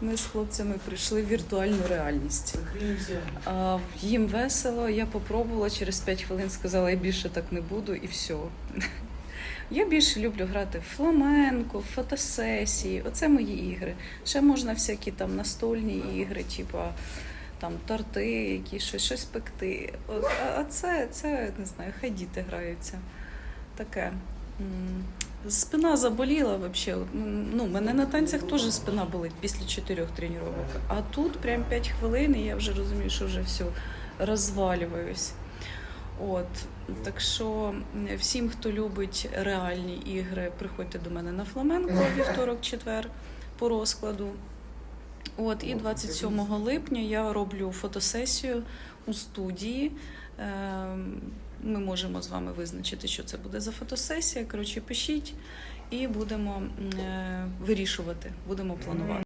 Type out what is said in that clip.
Ми з хлопцями прийшли в віртуальну реальність. А, їм весело, я попробувала, через 5 хвилин сказала, я більше так не буду і все. Я більше люблю грати в фламенко, в фотосесії. Оце мої ігри. Ще можна всякі там настольні ігри, типа там торти, які щось, щось пекти. От, а- а це, це не знаю, хай діти граються. Таке. Спина заболіла вообще. Ну, мене на танцях теж спина болить після чотирьох тренувань. А тут прям 5 хвилин, і я вже розумію, що вже все розвалююсь. От, так що всім, хто любить реальні ігри, приходьте до мене на фламенко вівторок, четвер по розкладу. От, і 27 липня я роблю фотосесію у студії. Ем, Ми можемо з вами визначити, що це буде за фотосесія. Коротше, пишіть і будемо е, вирішувати, будемо планувати.